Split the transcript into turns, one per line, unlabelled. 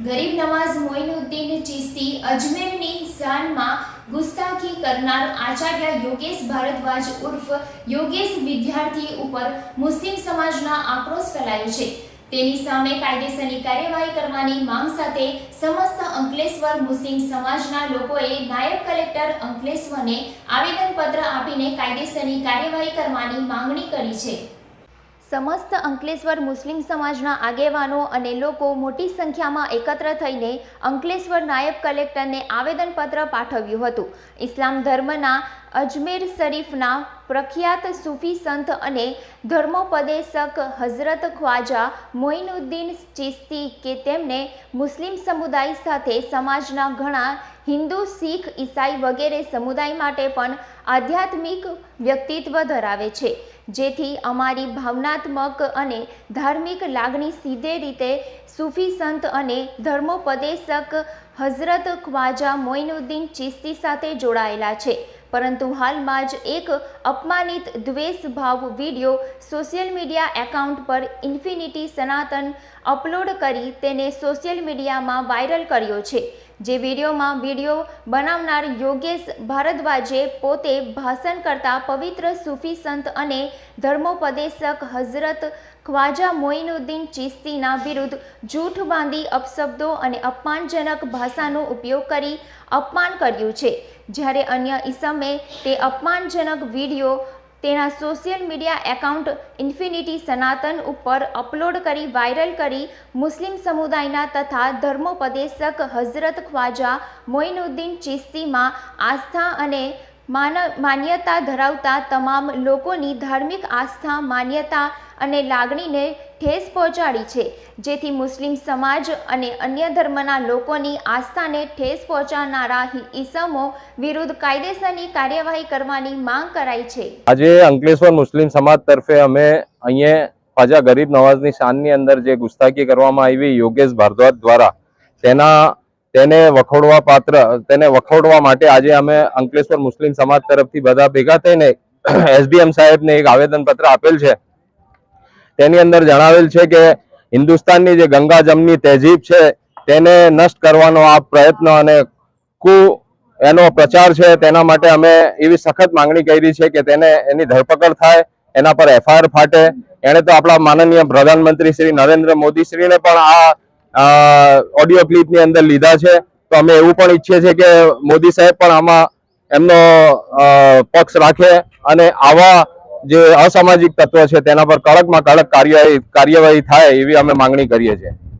ગરીબ નવાઝ મોઇનુદ્દીન ચિસ્તી અજમેરની શાનમાં ગુસ્તાખી કરનાર આચાર્ય યોગેશ ભારદ્વાજ ઉર્ફ યોગેશ વિદ્યાર્થી ઉપર મુસ્લિમ સમાજના આક્રોશ ફેલાયો છે. તેની સામે કાયદેસરની કાર્યવાહી કરવાની માંગ સાથે સમસ્ત અંકલેશ્વર મુસ્લિમ સમાજના લોકોએ નાયબ કલેક્ટર અંકલેશ્વરને આવેદનપત્ર આપીને કાયદેસરની કાર્યવાહી કરવાની માંગણી કરી છે. સમસ્ત અંકલેશ્વર મુસ્લિમ સમાજના આગેવાનો અને લોકો મોટી સંખ્યામાં એકત્ર થઈને અંકલેશ્વર નાયબ કલેક્ટરને આવેદનપત્ર પાઠવ્યું હતું. ઇસ્લામ ધર્મના અજમેર શરીફના પ્રખ્યાત સૂફી સંત અને ધર્મોપદેશક હઝરત ખ્વાજા મોઇનુદ્દીન ચિસ્તી કે તેમને મુસ્લિમ સમુદાય સાથે સમાજના ઘણા હિન્દુ, શીખ, ઈસાઈ વગેરે સમુદાય માટે પણ આધ્યાત્મિક વ્યક્તિત્વ ધરાવે છે. જેથી અમારી ભાવનાત્મક અને ધાર્મિક લાગણી સીધે રીતે સૂફી સંત અને ધર્મોપદેશક હઝરત ખ્વાજા મોઇનુદ્દીન ચિસ્તી સાથે જોડાયેલા છે. પરંતુ હાલમાં જ એક અપમાનિત દ્વેષભાવ વીડિયો સોશિયલ મીડિયા એકાઉન્ટ પર ઇન્ફિનિટી સનાતન અપલોડ કરી તેને સોશિયલ મીડિયામાં વાયરલ કર્યો છે. જે વિડીયોમાં વીડિયો બનાવનાર યોગેશ ભારદ્વાજે પોતે ભાષણ કરતા પવિત્ર સૂફી સંત અને ધર્મોપદેશક હઝરત ખ્વાજા મોઇનુદ્દીન ચિસ્તીના વિરુદ્ધ જૂઠ બાંધી અપશબ્દો અને અપમાનજનક ભાષાનો ઉપયોગ કરી અપમાન કર્યું છે. જ્યારે અન્ય ઈસમે તે અપમાનજનક વીડિયો તેના સોશિયલ મીડિયા એકાઉન્ટ ઇન્ફિનિટી સનાતન ઉપર અપલોડ કરી વાયરલ કરી મુસ્લિમ સમુદાયના તથા ધર્મોપદેશક હઝરત ખ્વાજા મોઇનુદ્દીન ચિસ્તીમાં આસ્થા અને માન્યતા ધરાવતા તમામ લોકોની ધાર્મિક આસ્થા, માન્યતા અને લાગણીને ઠેસ પહોંચાડી છે, જેથી મુસ્લિમ સમાજ અને અન્ય ધર્મના લોકોની આસ્થાને ઠેસ પહોંચાડનારા ઈસમો વિરુદ્ધ કાયદેસરની કાર્યવાહી કરવાની માંગ કરાઈ છે.
આજે અંકલેશ્વર મુસ્લિમ સમાજ તરફે અમે અહીંયા ખ્વાજા ગરીબ નવાઝની શાનની અંદર જે ગુસ્તાખી કરવામાં આવી યોગેશ ભારદ્વાજ દ્વારા, તેના તેને વખોડવા પાત્ર, તેને વખોડવા માટે આજે અમે અંકલેશ્વર મુસ્લિમ સમાજ તરફથી બધા ભેગા થઈને એસડીએમ સાહેબને એક આવેદનપત્ર આપેલ છે. તેની અંદર જણાવેલ છે કે હિન્દુસ્તાનની જે ગંગા જમની તહેજીબ છે, તેને નષ્ટ કરવાનો આ પ્રયત્ન અને કુ એનો પ્રચાર છે, તેના માટે અમે એવી સખત માંગણી કરી છે કે તેને એની ધરપકડ થાય, એના પર એફઆઈઆર ફાટે. એણે તો આપણા માનનીય પ્રધાનમંત્રી શ્રી નરેન્દ્ર મોદી શ્રીને પણ આ ઓડિયો ક્લિપની અંદર લીધા છે. તો અમે એવું પણ ઈચ્છીએ છીએ કે મોદી સાહેબ પણ આમાં એમનો પક્ષ રાખે અને આવા જે અસામાજિક તત્વો છે તેના પર કડકમાં કડક કાર્યવાહી કાર્યવાહી થાય એવી અમે માંગણી કરીએ છીએ.